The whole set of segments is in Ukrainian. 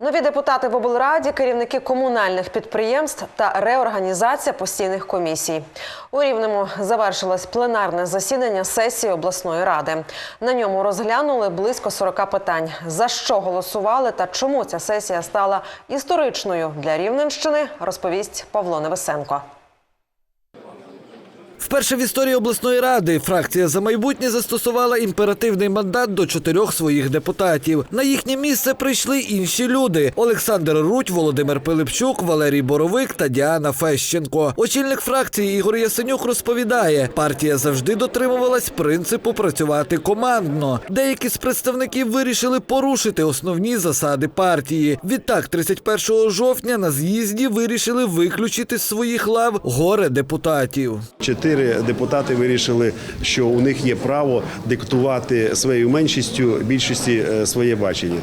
Нові депутати в облраді, керівники комунальних підприємств та реорганізація постійних комісій. У Рівному завершилось пленарне засідання сесії обласної ради. На ньому розглянули близько 40 питань. За що голосували та чому ця сесія стала історичною для Рівненщини, розповість Павло Невесенко. Вперше в історії обласної ради фракція за майбутнє застосувала імперативний мандат до чотирьох своїх депутатів. На їхнє місце прийшли інші люди: Олександр Руть, Володимир Пилипчук, Валерій Боровик та Діана Фещенко. Очільник фракції Ігор Ясенюк розповідає, партія завжди дотримувалась принципу працювати командно. Деякі з представників вирішили порушити основні засади партії. Відтак, 31 жовтня на з'їзді вирішили виключити з своїх лав горе депутатів. Чотири депутати вирішили, що у них є право диктувати своєю меншістю більшості е, своє бачення.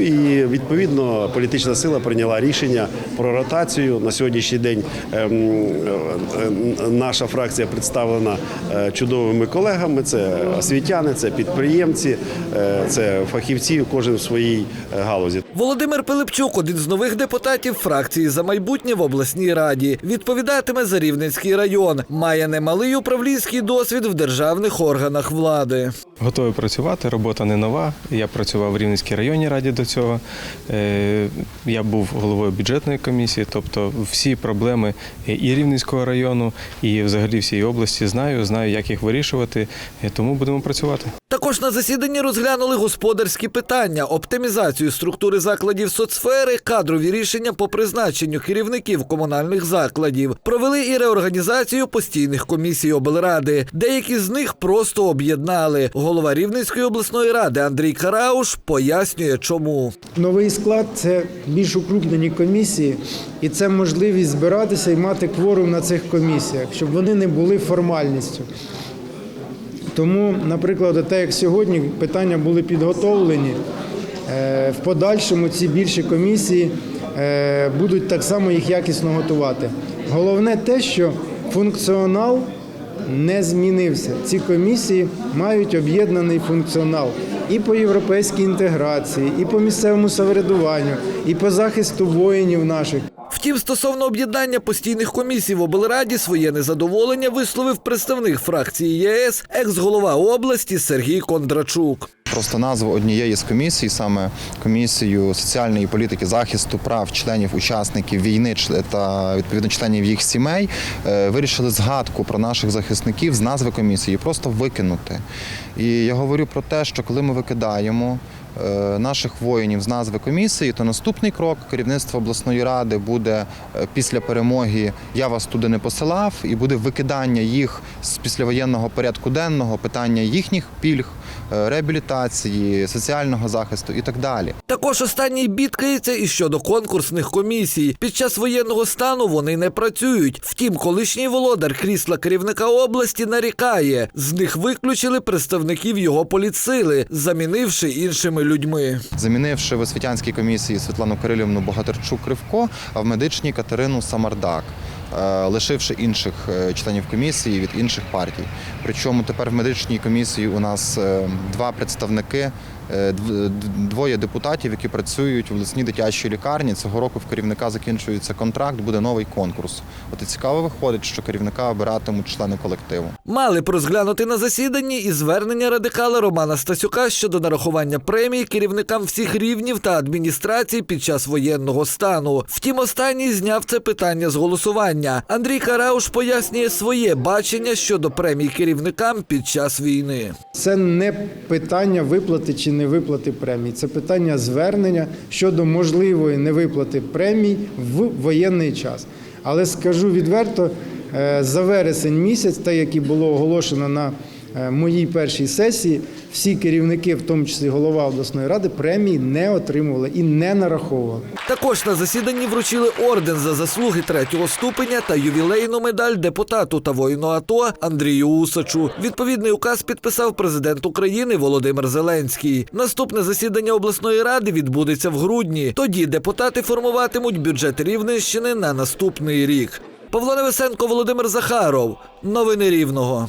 І відповідно політична сила прийняла рішення про ротацію. На сьогоднішній день ем, е, наша фракція представлена е, чудовими колегами. Це освітяни, це підприємці, е, це фахівці, кожен в своїй галузі. Володимир Пилипчук, один з нових депутатів фракції за майбутнє в обласній раді, відповідатиме за Рівненський район. Має немалий управлінський досвід в державних органах влади. Готовий працювати, робота не нова. Я працював в Рівненській районній раді до цього. Е, Я був головою бюджетної комісії, тобто всі проблеми і Рівненського району, і взагалі всієї області знаю, знаю, як їх вирішувати, тому будемо працювати. Також на засіданні розглянули господарські питання, оптимізацію структури закладів соцсфери, кадрові рішення по призначенню керівників комунальних закладів. Провели і реорганізацію постійних комісій облради. Деякі з них просто об'єднали. Голова Рівненської обласної ради Андрій Карауш пояснює, чому. Новий склад це більш укрупнені комісії, і це можливість збиратися і мати кворум на цих комісіях, щоб вони не були формальністю. Тому, наприклад, те, як сьогодні питання були підготовлені, е, в подальшому ці більші комісії е, будуть так само їх якісно готувати. Головне те, що функціонал не змінився. Ці комісії мають об'єднаний функціонал і по європейській інтеграції, і по місцевому самоврядуванню, і по захисту воїнів наших. Втім, стосовно об'єднання постійних комісій в облраді своє незадоволення висловив представник фракції ЄС, екс-голова області Сергій Кондрачук. Просто назву однієї з комісій, саме комісію соціальної політики захисту прав членів учасників війни та відповідно членів їх сімей, е, вирішили згадку про наших захисників з назви комісії просто викинути. І я говорю про те, що коли ми викидаємо. Е, Наших воїнів з назви комісії, то наступний крок керівництва обласної ради буде е, після перемоги Я вас туди не посилав, і буде викидання їх з післявоєнного порядку денного, питання їхніх пільг, е, реабілітації, соціального захисту і так далі. Також останній бідкається і щодо конкурсних комісій. Під час воєнного стану вони не працюють. Втім, колишній володар крісла керівника області нарікає. З них виключили представників його політсили, замінивши іншими людьми. замінивши в освітянській комісії Світлану Кирилівну Богатирчук Кривко, а в медичній Катерину Самардак. Е, Лишивши інших е, членів комісії від інших партій. Причому тепер в медичній комісії у нас е, два представники, двоє депутатів, які працюють в обласній дитячій лікарні. Цього року в керівника закінчується контракт, буде новий конкурс. От і цікаво виходить, що керівника обиратимуть члени колективу. Мали б розглянути на засіданні і звернення радикала Романа Стасюка щодо нарахування премій керівникам всіх рівнів та адміністрацій під час воєнного стану. Втім, останній зняв це питання з голосування. Андрій Карауш пояснює своє бачення щодо премій керівникам під час війни. Це не питання виплати чи не виплати премій, це питання звернення щодо можливої невиплати премій в воєнний час. Але скажу відверто, е, за вересень місяць, те, як і було оголошено на моїй першій сесії, всі керівники, в тому числі голова обласної ради, премії не отримували і не нараховували. Також на засіданні вручили орден за заслуги третього ступеня та ювілейну медаль депутату та воїну АТО Андрію Усачу. Відповідний указ підписав президент України Володимир Зеленський. Наступне засідання обласної ради відбудеться в грудні. Тоді депутати формуватимуть бюджет Рівненщини на наступний рік. Павло Невесенко, Володимир Захаров. Новини Рівного.